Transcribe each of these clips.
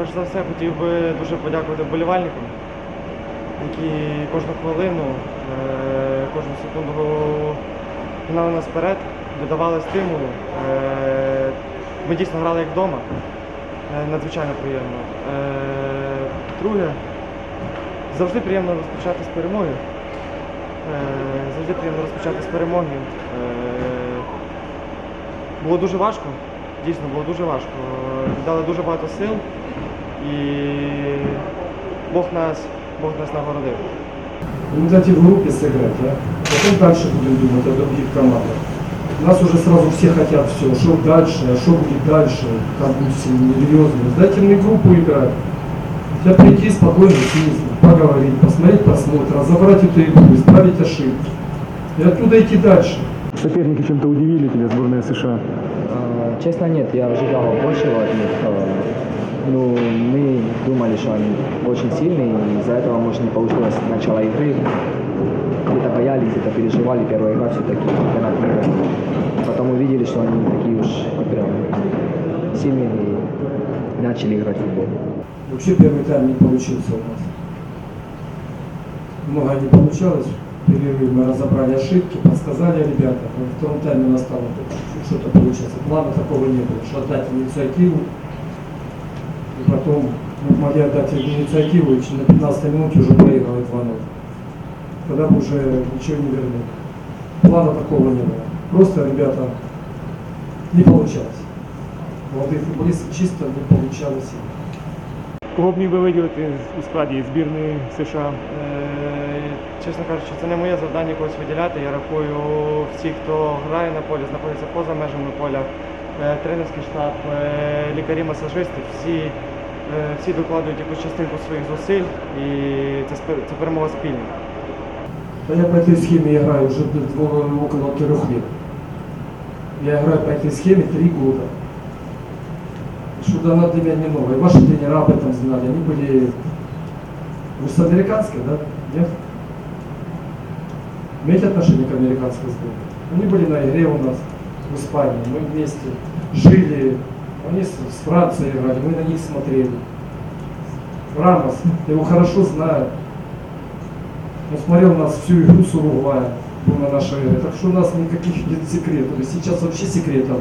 Перш за все хотів би дуже подякувати вболівальникам, які кожну хвилину, е, кожну секунду гнали нас вперед, додавали стимулу. Е, Ми дійсно грали як вдома. Е, Надзвичайно приємно. Друге, завжди приємно розпочати з перемоги. Завжди приємно розпочати з перемоги. Було дуже важко, дійсно було дуже важко. Віддали дуже багато сил і Бог нас, Бог нас нагородив. Ну, дайте в группе сыграть, а? Потом дальше будем думать о других командах. Нас уже сразу все хотят все, что дальше, а что будет дальше, как будет серьезно. Дайте мне группу играть. Я прийти спокойно сесть, поговорить, посмотреть просмотр, разобрать эту игру, исправить ошибки. И оттуда идти дальше. Соперники чем-то удивили тебя, сборная США? А, Честно, нет, я ожидал большего от них. А, Ну, что они очень сильные, и из-за этого, может, не получилось начало игры. Где-то боялись, где-то переживали, первая игра все-таки чемпионат мира. Потом увидели, что они такие уж прям сильные и начали играть в футбол. Вообще первый тайм не получился у нас. Много не получалось. В мы разобрали ошибки, подсказали ребятам. Во втором тайме у нас стало чуть-чуть что-то получаться. Плана такого не было, что отдать инициативу. И потом могли отдать инициативу, и на 15 минуте уже проигрывать 2-0. Тогда бы уже ничего не вернули. Плана такого не было. Просто ребята не получалось. Молодые футболисты чисто не получалось. Кого б міг би виділити у складі збірної США? Е, Чесно кажучи, це не моє завдання когось виділяти. Я рахую всі, хто грає на полі, знаходяться поза межами поля, Е, тренерський штаб, е, лікарі, масажисти, всі, е, всі докладують якусь частинку своїх зусиль і це, спе- це перемога спільна. Да я по этой схеме играю уже д- дво- около трех лет. Я играю по этой схеме три года. Что-то она для меня не новое. Ваши тренера об этом знали. Они были... Вы с американской, да? Нет? Имеете отношение к американской сборной? Они были на игре у нас в Испании. Мы вместе жили. они с, Францией играли. Мы на них смотрели. Рамос, его хорошо знаю. Он смотрел нас всю игру с Уругвая, на нашей игре. Так что у нас никаких нет секретов. И сейчас вообще секретов.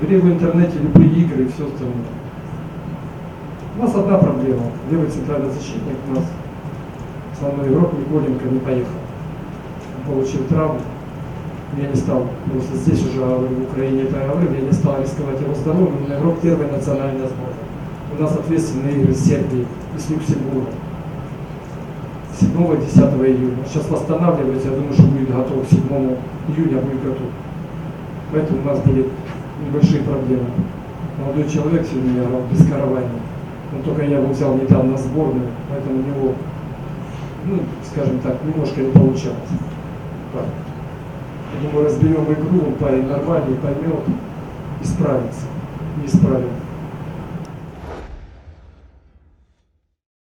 Бери в интернете любые игры и все остальное. У нас одна проблема. Левый центральный защитник у нас основной игрок Николенко не поехал. Он получил травму. Я не стал, просто здесь уже в Украине это говорю, я не стал рисковать его здоровьем, он игрок первой национальной сборной. У нас ответственные игры с Сербией и с Люксембургом. 7-10 июня. Сейчас восстанавливается, я думаю, что будет готов к 7 июня, будет готов. Поэтому у нас были небольшие проблемы. Молодой человек сегодня играл без каравани. Но только я его взял недавно в сборную, поэтому у него, ну, скажем так, немножко не получалось. Так. Я думаю, разберем игру, парень нормальный, поймет, исправится. Не исправил.